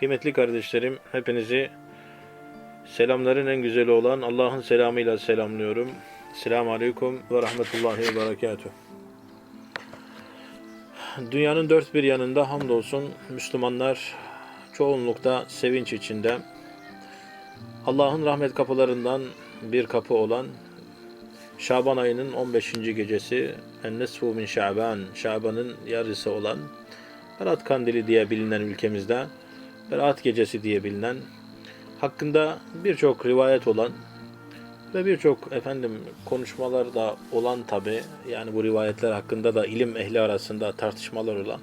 Kıymetli kardeşlerim, hepinizi selamların en güzeli olan Allah'ın selamıyla selamlıyorum. Selamun Aleyküm ve Rahmetullahi ve Berekatuhu. Dünyanın dört bir yanında hamdolsun Müslümanlar çoğunlukta sevinç içinde. Allah'ın rahmet kapılarından bir kapı olan Şaban ayının 15. gecesi En-Nesfu min Şaban, Şaban'ın yarısı olan Berat Kandili diye bilinen ülkemizde Berat Gecesi diye bilinen hakkında birçok rivayet olan ve birçok efendim konuşmalar da olan tabi yani bu rivayetler hakkında da ilim ehli arasında tartışmalar olan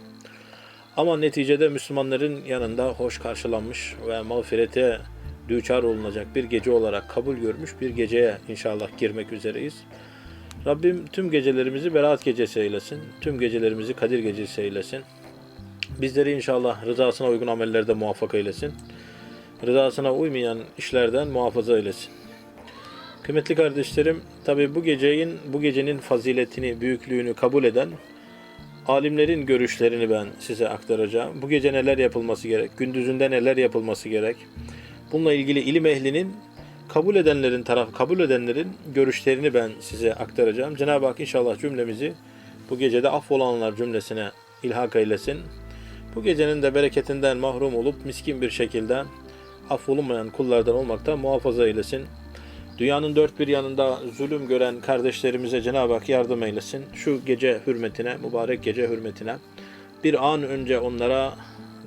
ama neticede Müslümanların yanında hoş karşılanmış ve mağfirete düçar olunacak bir gece olarak kabul görmüş bir geceye inşallah girmek üzereyiz. Rabbim tüm gecelerimizi Berat Gecesi eylesin. Tüm gecelerimizi Kadir Gecesi eylesin. Bizleri inşallah rızasına uygun amellerde muvaffak eylesin. Rızasına uymayan işlerden muhafaza eylesin. Kıymetli kardeşlerim, tabi bu gecenin bu gecenin faziletini, büyüklüğünü kabul eden alimlerin görüşlerini ben size aktaracağım. Bu gece neler yapılması gerek, gündüzünde neler yapılması gerek. Bununla ilgili ilim ehlinin kabul edenlerin taraf kabul edenlerin görüşlerini ben size aktaracağım. Cenab-ı Hak inşallah cümlemizi bu gecede affolanlar cümlesine ilhak eylesin. Bu gecenin de bereketinden mahrum olup miskin bir şekilde affolunmayan kullardan olmaktan muhafaza eylesin. Dünyanın dört bir yanında zulüm gören kardeşlerimize Cenab-ı Hak yardım eylesin. Şu gece hürmetine, mübarek gece hürmetine bir an önce onlara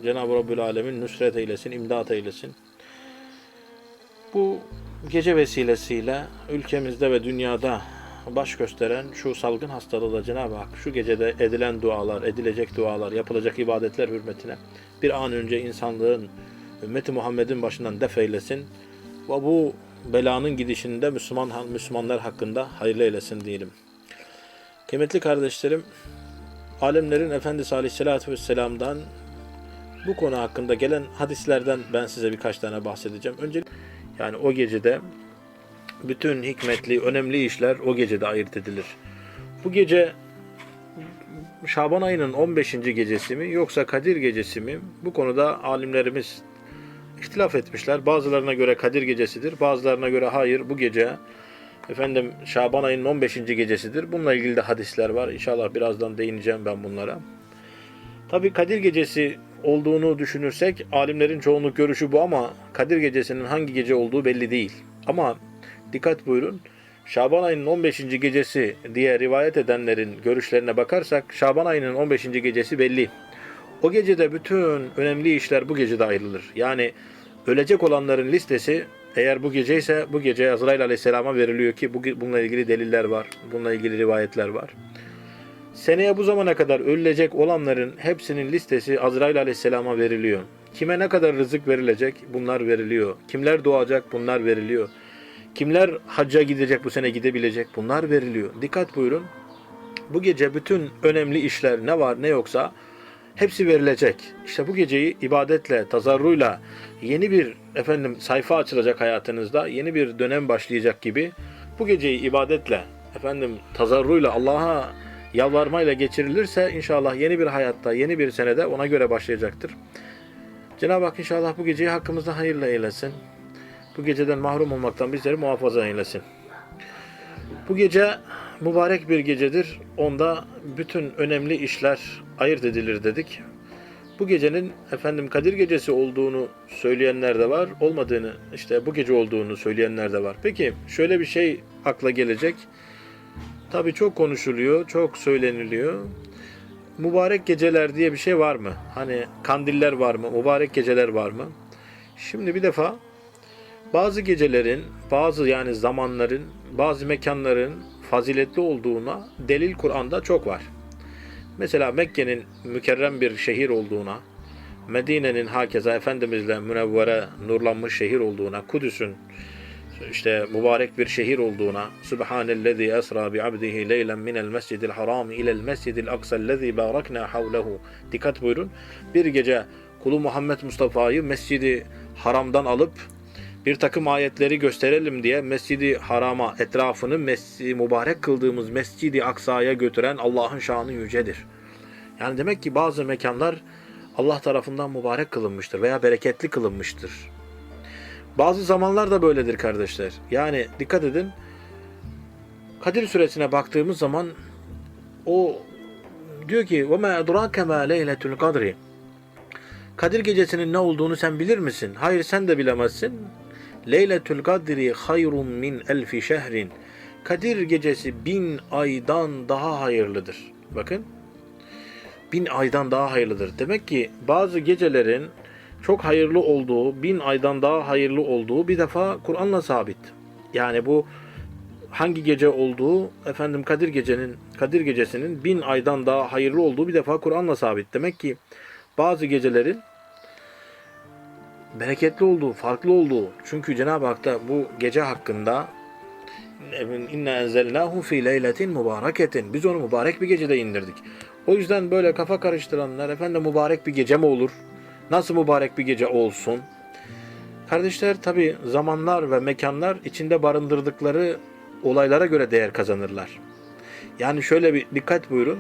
Cenab-ı Rabbül Alemin nüsret eylesin, imdat eylesin. Bu gece vesilesiyle ülkemizde ve dünyada baş gösteren şu salgın hastalığı da Cenab-ı Hak şu gecede edilen dualar, edilecek dualar, yapılacak ibadetler hürmetine bir an önce insanlığın, ümmeti Muhammed'in başından def eylesin ve bu belanın gidişinde Müslüman Müslümanlar hakkında hayırlı eylesin diyelim. Kıymetli kardeşlerim, alemlerin Efendisi Aleyhisselatü Vesselam'dan bu konu hakkında gelen hadislerden ben size birkaç tane bahsedeceğim. Önce yani o gecede bütün hikmetli, önemli işler o gecede ayırt edilir. Bu gece Şaban ayının 15. gecesi mi yoksa Kadir gecesi mi? Bu konuda alimlerimiz ihtilaf etmişler. Bazılarına göre Kadir gecesidir, bazılarına göre hayır bu gece efendim Şaban ayının 15. gecesidir. Bununla ilgili de hadisler var. İnşallah birazdan değineceğim ben bunlara. Tabi Kadir gecesi olduğunu düşünürsek alimlerin çoğunluk görüşü bu ama Kadir gecesinin hangi gece olduğu belli değil. Ama dikkat buyurun. Şaban ayının 15. gecesi diye rivayet edenlerin görüşlerine bakarsak Şaban ayının 15. gecesi belli. O gecede bütün önemli işler bu gecede ayrılır. Yani ölecek olanların listesi eğer bu gece ise bu gece Azrail Aleyhisselam'a veriliyor ki bu, bununla ilgili deliller var. Bununla ilgili rivayetler var. Seneye bu zamana kadar ölecek olanların hepsinin listesi Azrail Aleyhisselam'a veriliyor. Kime ne kadar rızık verilecek bunlar veriliyor. Kimler doğacak bunlar veriliyor. Kimler hacca gidecek bu sene gidebilecek bunlar veriliyor. Dikkat buyurun. Bu gece bütün önemli işler ne var ne yoksa hepsi verilecek. İşte bu geceyi ibadetle, tazarruyla yeni bir efendim sayfa açılacak hayatınızda, yeni bir dönem başlayacak gibi bu geceyi ibadetle, efendim tazarruyla Allah'a yalvarmayla geçirilirse inşallah yeni bir hayatta, yeni bir senede ona göre başlayacaktır. Cenab-ı Hak inşallah bu geceyi hakkımızda hayırla eylesin. Bu geceden mahrum olmaktan bizleri muhafaza eylesin. Bu gece mübarek bir gecedir. Onda bütün önemli işler ayırt edilir dedik. Bu gecenin efendim Kadir gecesi olduğunu söyleyenler de var, olmadığını işte bu gece olduğunu söyleyenler de var. Peki şöyle bir şey akla gelecek. Tabii çok konuşuluyor, çok söyleniliyor. Mübarek geceler diye bir şey var mı? Hani kandiller var mı? Mübarek geceler var mı? Şimdi bir defa bazı gecelerin, bazı yani zamanların, bazı mekanların faziletli olduğuna delil Kur'an'da çok var. Mesela Mekke'nin mükerrem bir şehir olduğuna, Medine'nin hakeza Efendimizle münevvere, nurlanmış şehir olduğuna, Kudüs'ün işte mübarek bir şehir olduğuna Subhanellezi esra bi abdihi leylen minel mescidil haram ilel mescidil aksellezi barakna havlehu dikkat buyurun bir gece kulu Muhammed Mustafa'yı mescidi haramdan alıp bir takım ayetleri gösterelim diye Mescidi Haram'a etrafını mescidi mübarek kıldığımız Mescidi Aksa'ya götüren Allah'ın şanı yücedir. Yani demek ki bazı mekanlar Allah tarafından mübarek kılınmıştır veya bereketli kılınmıştır. Bazı zamanlar da böyledir kardeşler. Yani dikkat edin. Kadir suresine baktığımız zaman o diyor ki وَمَا اَدْرَاكَ مَا لَيْلَةُ الْقَدْرِ Kadir gecesinin ne olduğunu sen bilir misin? Hayır sen de bilemezsin. Leyletül kadri hayrun min elfi şehrin. Kadir gecesi bin aydan daha hayırlıdır. Bakın. Bin aydan daha hayırlıdır. Demek ki bazı gecelerin çok hayırlı olduğu, bin aydan daha hayırlı olduğu bir defa Kur'an'la sabit. Yani bu hangi gece olduğu efendim Kadir gecenin Kadir gecesinin bin aydan daha hayırlı olduğu bir defa Kur'an'la sabit. Demek ki bazı gecelerin bereketli olduğu, farklı olduğu. Çünkü Cenab-ı Hak da bu gece hakkında inna enzelnahu fi leyletin mübareketin. Biz onu mübarek bir gecede indirdik. O yüzden böyle kafa karıştıranlar efendim mübarek bir gece mi olur? Nasıl mübarek bir gece olsun? Kardeşler tabi zamanlar ve mekanlar içinde barındırdıkları olaylara göre değer kazanırlar. Yani şöyle bir dikkat buyurun.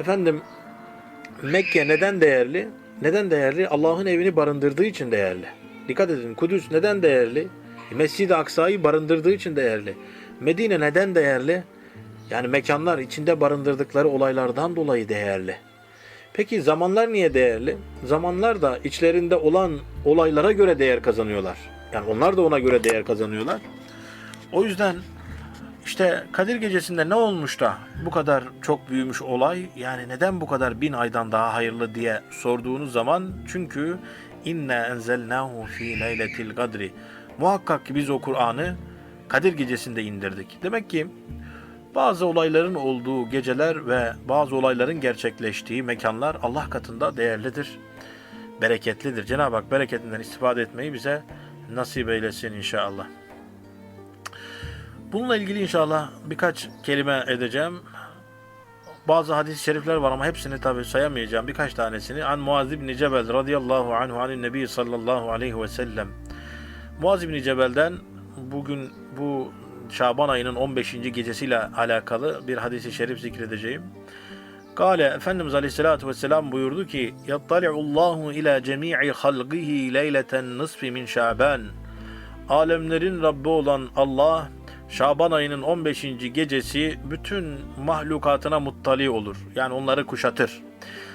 Efendim Mekke neden değerli? Neden değerli? Allah'ın evini barındırdığı için değerli. Dikkat edin. Kudüs neden değerli? Mescid-i Aksa'yı barındırdığı için değerli. Medine neden değerli? Yani mekanlar içinde barındırdıkları olaylardan dolayı değerli. Peki zamanlar niye değerli? Zamanlar da içlerinde olan olaylara göre değer kazanıyorlar. Yani onlar da ona göre değer kazanıyorlar. O yüzden işte Kadir Gecesi'nde ne olmuş da bu kadar çok büyümüş olay yani neden bu kadar bin aydan daha hayırlı diye sorduğunuz zaman çünkü inna enzelnahu fi leyletil kadri muhakkak ki biz o Kur'an'ı Kadir Gecesi'nde indirdik. Demek ki bazı olayların olduğu geceler ve bazı olayların gerçekleştiği mekanlar Allah katında değerlidir, bereketlidir. Cenab-ı Hak bereketinden istifade etmeyi bize nasip eylesin inşallah. Bununla ilgili inşallah birkaç kelime edeceğim. Bazı hadis-i şerifler var ama hepsini tabi sayamayacağım. Birkaç tanesini. An Muaz ibn Cebel radıyallahu anhu anin nebi sallallahu aleyhi ve sellem. Muaz ibn Cebel'den bugün bu Şaban ayının 15. gecesiyle alakalı bir hadisi şerif zikredeceğim. Kale Efendimiz Aleyhisselatü Vesselam buyurdu ki Yattali'ullahu ila cemi'i halqihi leyleten nısfi min Şaban Alemlerin Rabbi olan Allah Şaban ayının 15. gecesi bütün mahlukatına muttali olur. Yani onları kuşatır.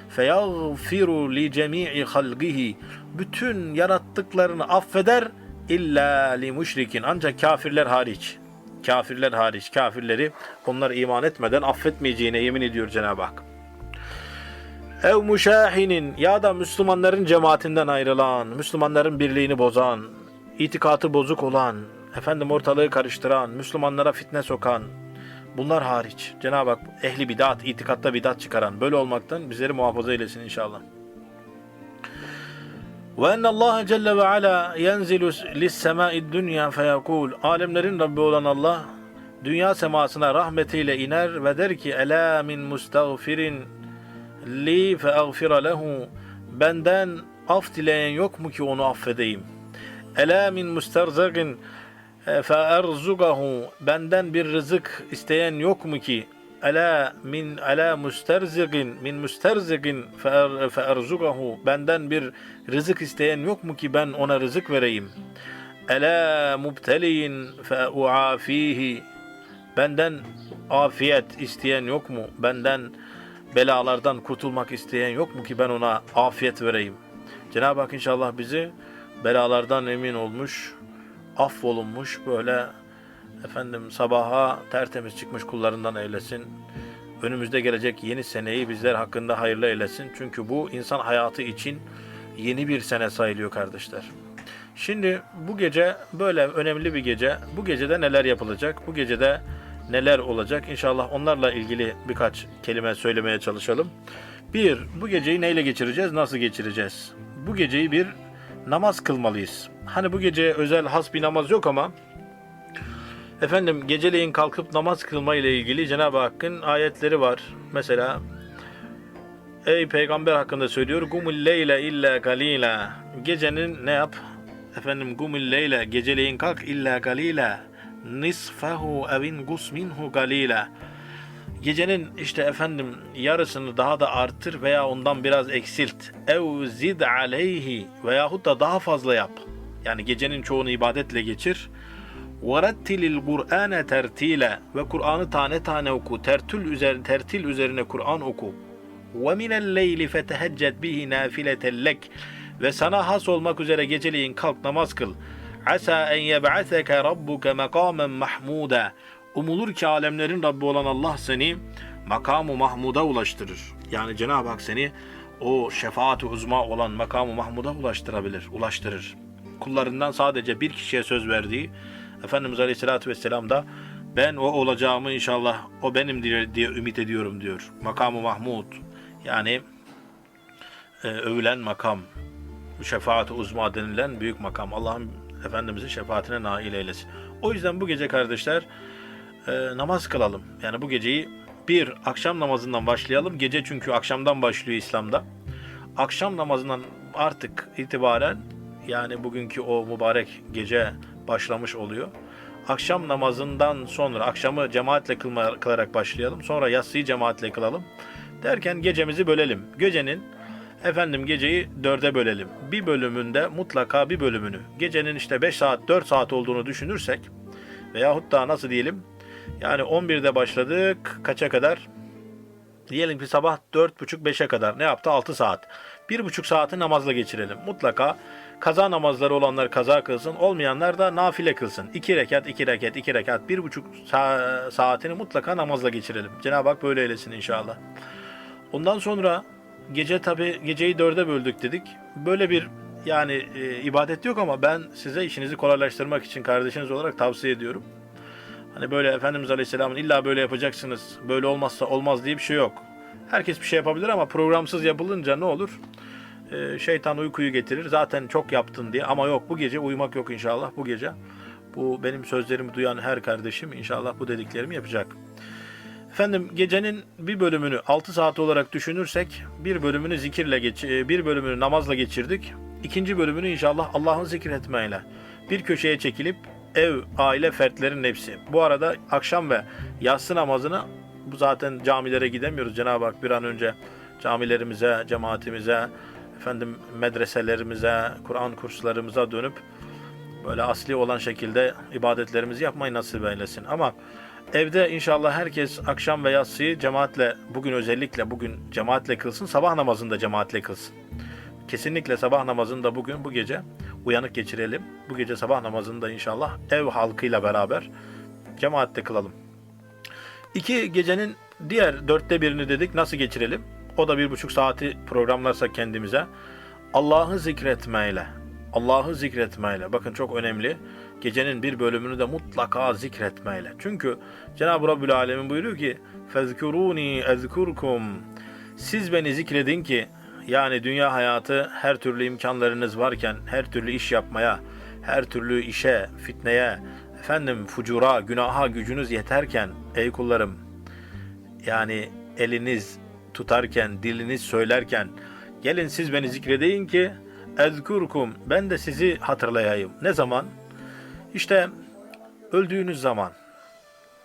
Feyagfiru li cemi'i halqihi bütün yarattıklarını affeder illa li müşrikin ancak kafirler hariç. Kafirler hariç. Kafirleri onlar iman etmeden affetmeyeceğine yemin ediyor Cenab-ı Hak. Ev müşahinin ya da Müslümanların cemaatinden ayrılan, Müslümanların birliğini bozan, itikatı bozuk olan, efendim ortalığı karıştıran, Müslümanlara fitne sokan, bunlar hariç. Cenab-ı Hak ehli bidat, itikatta bidat çıkaran, böyle olmaktan bizleri muhafaza eylesin inşallah. Ve enne Allah Celle ve Ala yenzilu lis-semâid dünya feyekul. Alemlerin Rabbi olan Allah dünya semasına rahmetiyle iner ve der ki Ela min mustagfirin li feagfira lehu. Benden af dileyen yok mu ki onu affedeyim? Ela min musterzagin feerzugahu. Benden bir rızık isteyen yok mu ki Ela min ala musterzigin min musterzigin feerzugahu benden bir rızık isteyen yok mu ki ben ona rızık vereyim. Ela mubteliyin feuafihi benden afiyet isteyen yok mu? Benden belalardan kurtulmak isteyen yok mu ki ben ona afiyet vereyim? Cenab-ı Hak inşallah bizi belalardan emin olmuş, affolunmuş böyle efendim sabaha tertemiz çıkmış kullarından eylesin. Önümüzde gelecek yeni seneyi bizler hakkında hayırlı eylesin. Çünkü bu insan hayatı için yeni bir sene sayılıyor kardeşler. Şimdi bu gece böyle önemli bir gece. Bu gecede neler yapılacak? Bu gecede neler olacak? İnşallah onlarla ilgili birkaç kelime söylemeye çalışalım. Bir, bu geceyi neyle geçireceğiz? Nasıl geçireceğiz? Bu geceyi bir namaz kılmalıyız. Hani bu gece özel has bir namaz yok ama Efendim geceleyin kalkıp namaz kılma ile ilgili Cenab-ı Hakk'ın ayetleri var. Mesela Ey peygamber hakkında söylüyor. Gumul leyle illa galila. Gecenin ne yap? Efendim gumul leyle geceleyin kalk illa galila. Nisfahu evin gus minhu galila. Gecenin işte efendim yarısını daha da artır veya ondan biraz eksilt. Ev zid aleyhi veyahut da daha fazla yap. Yani gecenin çoğunu ibadetle geçir. وَرَتِّلِ الْقُرْآنَ tertile ve Kur'an'ı tane tane oku. Tertül üzerine, tertil üzerine Kur'an oku. وَمِنَ اللَّيْلِ فَتَهَجَّدْ بِهِ نَافِلَةً لَكْ Ve sana has olmak üzere geceliğin kalk namaz kıl. Asa en yeb'aseke rabbuke makamen mahmuda. Umulur ki alemlerin Rabbi olan Allah seni makamı mahmuda ulaştırır. Yani Cenab-ı Hak seni o şefaat-i uzma olan makamı mahmuda ulaştırabilir, ulaştırır. Kullarından sadece bir kişiye söz verdiği Efendimiz Aleyhisselatü Vesselam da ben o olacağımı inşallah o benim diye, diye ümit ediyorum diyor. Makamı Mahmud yani e, övülen makam, şefaat-i uzma denilen büyük makam. Allah'ın Efendimizin şefaatine nail eylesin. O yüzden bu gece kardeşler e, namaz kılalım. Yani bu geceyi bir akşam namazından başlayalım. Gece çünkü akşamdan başlıyor İslam'da. Akşam namazından artık itibaren yani bugünkü o mübarek gece başlamış oluyor. Akşam namazından sonra akşamı cemaatle kılma, kılarak başlayalım. Sonra yatsıyı cemaatle kılalım. Derken gecemizi bölelim. Gecenin efendim geceyi dörde bölelim. Bir bölümünde mutlaka bir bölümünü gecenin işte 5 saat 4 saat olduğunu düşünürsek veyahut da nasıl diyelim yani 11'de başladık kaça kadar diyelim ki sabah 4.30-5'e kadar ne yaptı 6 saat. 1.5 saati namazla geçirelim. Mutlaka kaza namazları olanlar kaza kılsın, olmayanlar da nafile kılsın. 2 rekat, 2 rekat, 2 rekat, 1.5 sa- saatini mutlaka namazla geçirelim. Cenab-ı Hak böyle eylesin inşallah. Ondan sonra gece tabi geceyi dörde böldük dedik. Böyle bir yani e, ibadet yok ama ben size işinizi kolaylaştırmak için kardeşiniz olarak tavsiye ediyorum. Hani böyle Efendimiz Aleyhisselam'ın illa böyle yapacaksınız, böyle olmazsa olmaz diye bir şey yok. Herkes bir şey yapabilir ama programsız yapılınca ne olur? Ee, şeytan uykuyu getirir. Zaten çok yaptın diye ama yok bu gece uyumak yok inşallah bu gece. Bu benim sözlerimi duyan her kardeşim inşallah bu dediklerimi yapacak. Efendim gecenin bir bölümünü 6 saat olarak düşünürsek bir bölümünü zikirle geç e, bir bölümünü namazla geçirdik. İkinci bölümünü inşallah Allah'ın zikretmeyle bir köşeye çekilip ev, aile fertlerin hepsi. Bu arada akşam ve yatsı namazını bu zaten camilere gidemiyoruz. Cenab-ı Hak bir an önce camilerimize, cemaatimize, efendim medreselerimize, Kur'an kurslarımıza dönüp böyle asli olan şekilde ibadetlerimizi yapmayı nasip eylesin. Ama evde inşallah herkes akşam ve yatsıyı cemaatle, bugün özellikle bugün cemaatle kılsın, sabah namazında cemaatle kılsın Kesinlikle sabah namazını da bugün bu gece uyanık geçirelim. Bu gece sabah namazını da inşallah ev halkıyla beraber cemaatle kılalım. İki gecenin diğer dörtte birini dedik nasıl geçirelim? O da bir buçuk saati programlarsak kendimize. Allah'ı zikretmeyle. Allah'ı zikretmeyle. Bakın çok önemli. Gecenin bir bölümünü de mutlaka zikretmeyle. Çünkü Cenab-ı Rabbül Alemin buyuruyor ki فَذْكُرُونِي اَذْكُرْكُمْ Siz beni zikredin ki yani dünya hayatı her türlü imkanlarınız varken, her türlü iş yapmaya, her türlü işe, fitneye, efendim fucura, günaha gücünüz yeterken ey kullarım yani eliniz tutarken, diliniz söylerken gelin siz beni zikredeyin ki ezkurkum ben de sizi hatırlayayım. Ne zaman? İşte öldüğünüz zaman,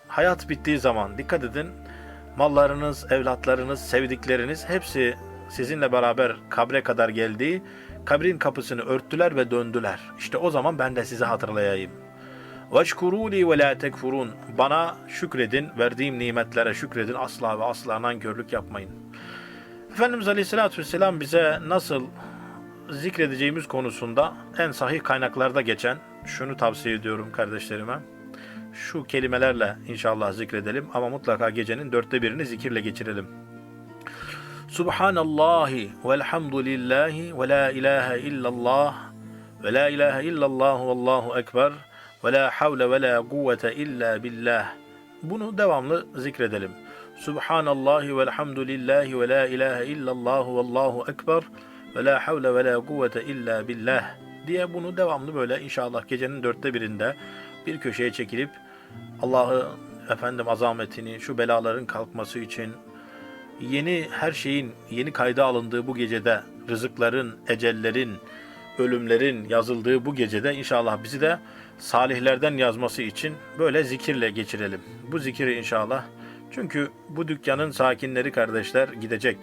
hayat bittiği zaman dikkat edin mallarınız, evlatlarınız, sevdikleriniz hepsi sizinle beraber kabre kadar geldi. Kabrin kapısını örttüler ve döndüler. İşte o zaman ben de sizi hatırlayayım. Veşkuruli ve la tekfurun. Bana şükredin, verdiğim nimetlere şükredin. Asla ve asla nankörlük yapmayın. Efendimiz Aleyhisselatü Vesselam bize nasıl zikredeceğimiz konusunda en sahih kaynaklarda geçen şunu tavsiye ediyorum kardeşlerime. Şu kelimelerle inşallah zikredelim ama mutlaka gecenin dörtte birini zikirle geçirelim. Subhanallahi velhamdülillahi ve la ilahe illallah ve la ilahe illallah ve allahu ekber ve la havle ve la kuvvete illa billah. Bunu devamlı zikredelim. Subhanallahi velhamdülillahi ve la ilahe illallah ve allahu ekber ve la havle ve la kuvvete illa billah diye bunu devamlı böyle inşallah gecenin dörtte birinde bir köşeye çekilip Allah'ı efendim azametini, şu belaların kalkması için yeni her şeyin yeni kayda alındığı bu gecede rızıkların, ecellerin, ölümlerin yazıldığı bu gecede inşallah bizi de salihlerden yazması için böyle zikirle geçirelim. Bu zikiri inşallah Çünkü bu dükkanın sakinleri kardeşler gidecek.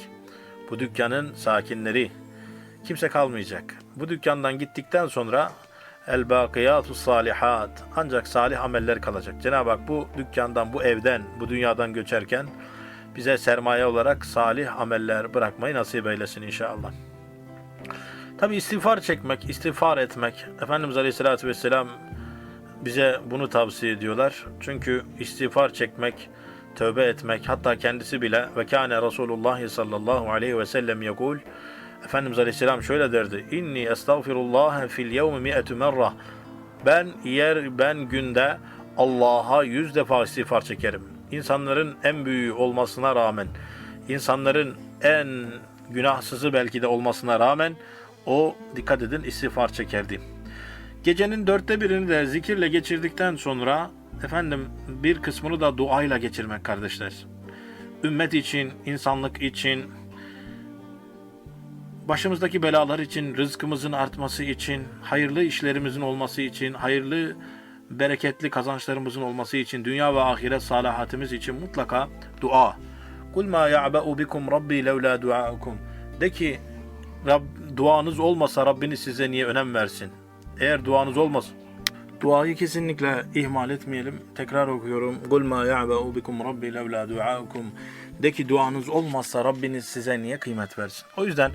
Bu dükkanın sakinleri kimse kalmayacak. Bu dükkandan gittikten sonra el bakiyatu salihat ancak salih ameller kalacak. Cenab-ı Hak bu dükkandan, bu evden, bu dünyadan göçerken bize sermaye olarak salih ameller bırakmayı nasip eylesin inşallah. Tabi istiğfar çekmek, istiğfar etmek. Efendimiz Aleyhisselatü Vesselam bize bunu tavsiye ediyorlar. Çünkü istiğfar çekmek, tövbe etmek, hatta kendisi bile ve kâne Resulullah sallallahu aleyhi ve sellem yekul Efendimiz Aleyhisselam şöyle derdi. İnni estağfirullah fil yevmi mi'etü merrah. Ben yer ben günde Allah'a yüz defa istiğfar çekerim. İnsanların en büyüğü olmasına rağmen, insanların en günahsızı belki de olmasına rağmen o dikkat edin istiğfar çekerdi. Gecenin dörtte birini de zikirle geçirdikten sonra efendim bir kısmını da duayla geçirmek kardeşler. Ümmet için, insanlık için, başımızdaki belalar için, rızkımızın artması için, hayırlı işlerimizin olması için, hayırlı bereketli kazançlarımızın olması için, dünya ve ahiret salahatimiz için mutlaka dua. Kul ma ya'ba'u bikum rabbi levla duaukum. De ki Rab, duanız olmasa Rabbiniz size niye önem versin? Eğer duanız olmaz, duayı kesinlikle ihmal etmeyelim. Tekrar okuyorum. Kul ma ya'ba'u bikum rabbi levla duaukum. De ki duanız olmazsa Rabbiniz size niye kıymet versin? O yüzden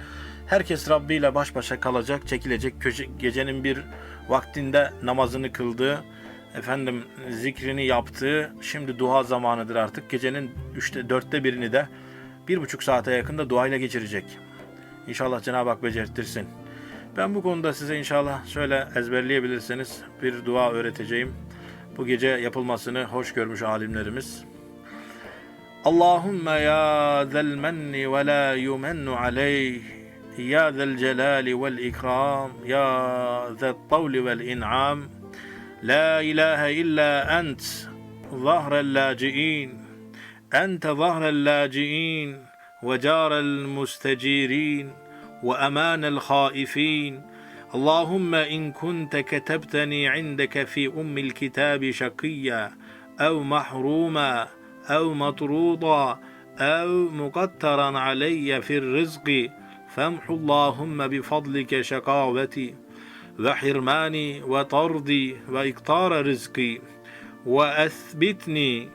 herkes Rabbi ile baş başa kalacak, çekilecek. Köşe, gecenin bir vaktinde namazını kıldığı, efendim zikrini yaptığı, şimdi dua zamanıdır artık. Gecenin üçte, dörtte birini de bir buçuk saate yakında duayla geçirecek. İnşallah Cenab-ı Hak becertirsin. Ben bu konuda size inşallah şöyle ezberleyebilirseniz bir dua öğreteceğim. Bu gece yapılmasını hoş görmüş alimlerimiz. Allahümme ya zel menni ve la yumennu aleyh ya zel celali vel ikram ya zel tavli vel in'am ilahe illa ent zahrel laciin ente zahrel laciin ve carel mustecirin وأمان الخائفين. اللهم إن كنت كتبتني عندك في أم الكتاب شقيا أو محروما أو مطرودا أو مقترا علي في الرزق فامح اللهم بفضلك شقاوتي. وحرماني وطردي وإقطار رزقي وأثبتني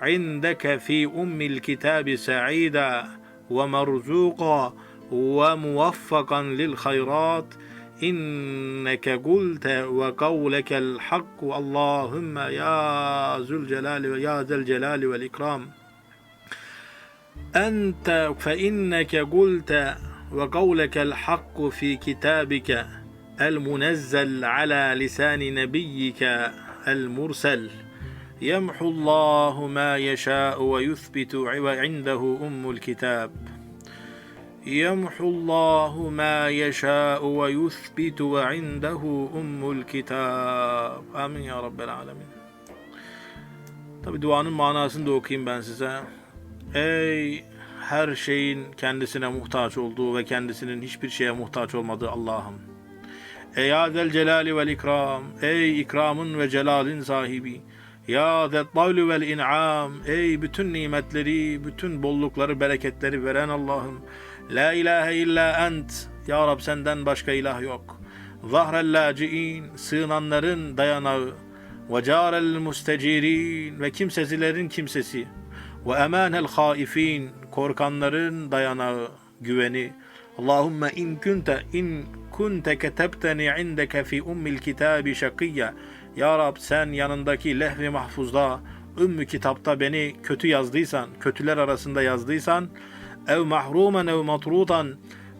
عندك في أم الكتاب سعيدا ومرزوقا وموفقا للخيرات. إنك قلت وقولك الحق اللهم يا ذو الجلال ويا ذا الجلال والإكرام. أنت فإنك قلت وقولك الحق في كتابك. المنزل على لسان نبيك المرسل يمحو الله ما يشاء ويثبت وعنده أم الكتاب يمحو الله ما يشاء ويثبت وعنده أم الكتاب Amin ya Rabbel Alemin. Tabi duanın manasını da okuyayım ben size. Ey her şeyin kendisine muhtaç olduğu ve kendisinin hiçbir şeye muhtaç olmadığı Allah'ım. Ey Azel Celali vel İkram. Ey ikramın ve celalin sahibi. Ya zettavlü vel in'am. Ey bütün nimetleri, bütün bollukları, bereketleri veren Allah'ım. La ilahe illa ent. Ya Rab senden başka ilah yok. Zahrel laciin. Sığınanların dayanağı. Ve carel mustecirin. Ve kimsesilerin kimsesi. Ve emanel haifin. Korkanların dayanağı, güveni. Allahümme in kunte in kunte ketebteni indeke fi ummil kitabi şakiyya. Ya Rab sen yanındaki lehvi mahfuzda, ümmü kitapta beni kötü yazdıysan, kötüler arasında yazdıysan, ev mahrumen ev matrudan,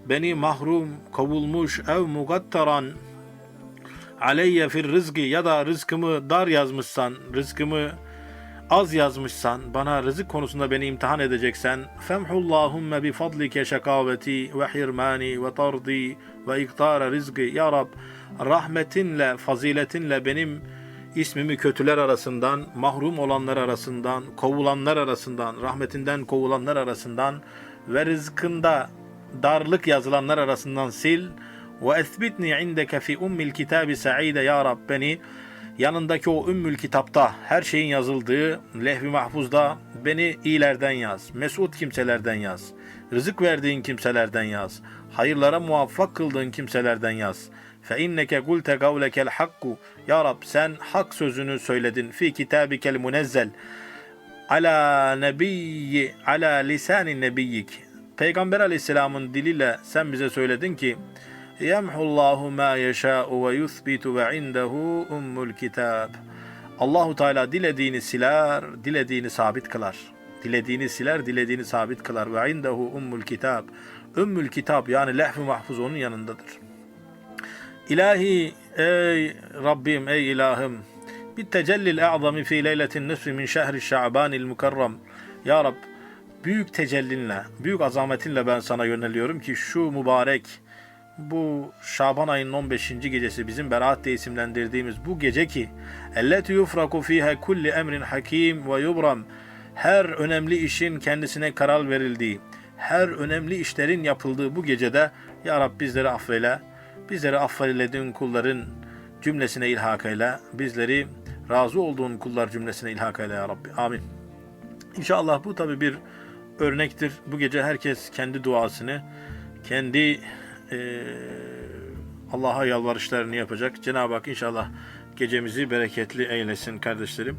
beni mahrum, kovulmuş, ev mugattaran, aleyye fir rızkı ya da rızkımı dar yazmışsan, rızkımı az yazmışsan, bana rızık konusunda beni imtihan edeceksen, femhullahumme bi fadlike şakaveti ve hirmani ve tardi ve iktara rızkı. Ya Rab, rahmetinle, faziletinle benim ismimi kötüler arasından, mahrum olanlar arasından, kovulanlar arasından, rahmetinden kovulanlar arasından ve rızkında darlık yazılanlar arasından sil. Ve esbitni indeke fi ummil kitabi sa'ide ya Rab beni yanındaki o ümmül kitapta her şeyin yazıldığı lehvi mahfuzda beni iyilerden yaz. Mesut kimselerden yaz. Rızık verdiğin kimselerden yaz. Hayırlara muvaffak kıldığın kimselerden yaz. Fe inneke gulte gavlekel hakku. Ya Rab sen hak sözünü söyledin fi kitabikel munezzel ala nebiyyi ala lisani nebiyyik. Peygamber aleyhisselamın diliyle sen bize söyledin ki Yemhullahu ma yeşâ'u ve yuthbitu ve indehu ummul kitab. Allahu Teala dilediğini siler, dilediğini sabit kılar. Dilediğini siler, dilediğini sabit kılar. Ve indehu ummul kitab. Ümmül kitap yani lehf-i mahfuz onun yanındadır. İlahi ey Rabbim ey ilahım bir tecellil a'zami fi leyletin nisfi min şehri şa'banil mukarram. Ya Rab büyük tecellinle, büyük azametinle ben sana yöneliyorum ki şu mübarek bu Şaban ayının 15. gecesi bizim Berat diye isimlendirdiğimiz bu gece ki elleti yufraku fiha kulli emrin hakim ve yubram her önemli işin kendisine karar verildiği, her önemli işlerin yapıldığı bu gecede Ya Rab bizleri affeyle, bizleri affeylediğin kulların cümlesine ilhak eyle, bizleri razı olduğun kullar cümlesine ilhak eyle Ya Rabbi. Amin. İnşallah bu tabi bir örnektir. Bu gece herkes kendi duasını, kendi eee, Allah'a yalvarışlarını yapacak. Cenab-ı Hak inşallah gecemizi bereketli eylesin kardeşlerim.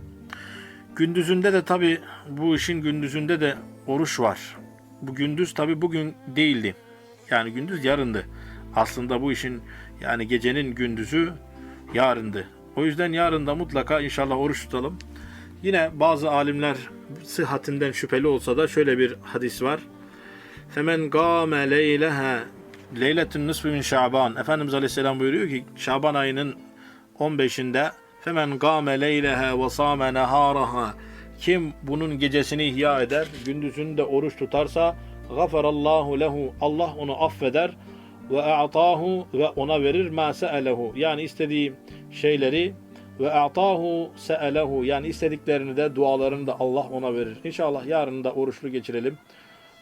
Gündüzünde de tabi bu işin gündüzünde de oruç var. Bu gündüz tabi bugün değildi. Yani gündüz yarındı. Aslında bu işin yani gecenin gündüzü yarındı. O yüzden yarın da mutlaka inşallah oruç tutalım. Yine bazı alimler sıhhatinden şüpheli olsa da şöyle bir hadis var. Femen gâme leyleha Leyletün nisfi min Şaban. Efendimiz Aleyhisselam buyuruyor ki Şaban ayının 15'inde Femen gâme leyleha ve sâme nehâraha Kim bunun gecesini ihya eder, gündüzünü de oruç tutarsa gafarallahu lehu Allah onu affeder ve a'tahu ve ona verir ma se'elehu yani istediği şeyleri ve a'tahu se'elehu yani istediklerini de dualarını da Allah ona verir. İnşallah yarın da oruçlu geçirelim.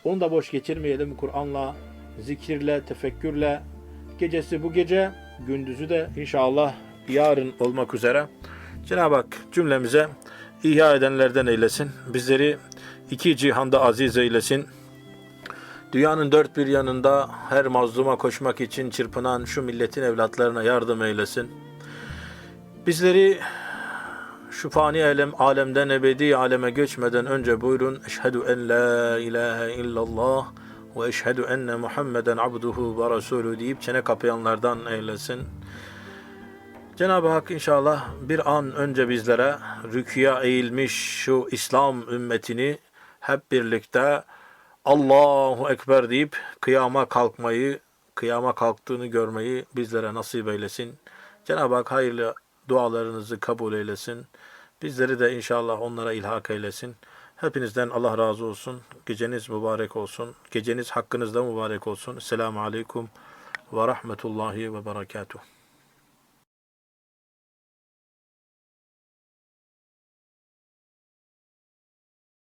Onu da boş geçirmeyelim Kur'an'la, zikirle, tefekkürle. Gecesi bu gece, gündüzü de inşallah yarın olmak üzere. Cenab-ı Hak cümlemize ihya edenlerden eylesin. Bizleri iki cihanda aziz eylesin. Dünyanın dört bir yanında her mazluma koşmak için çırpınan şu milletin evlatlarına yardım eylesin. Bizleri şu fani alem, alemden ebedi aleme göçmeden önce buyurun. Eşhedü en la ilahe illallah ve eşhedü enne Muhammeden abduhu ve resulü deyip çene kapayanlardan eylesin. Cenab-ı Hak inşallah bir an önce bizlere rüküya eğilmiş şu İslam ümmetini hep birlikte Allahu Ekber deyip kıyama kalkmayı, kıyama kalktığını görmeyi bizlere nasip eylesin. Cenab-ı Hak hayırlı dualarınızı kabul eylesin. Bizleri de inşallah onlara ilhak eylesin. Hepinizden Allah razı olsun. Geceniz mübarek olsun. Geceniz hakkınızda mübarek olsun. Selamun Aleyküm ve Rahmetullahi ve Berekatuhu.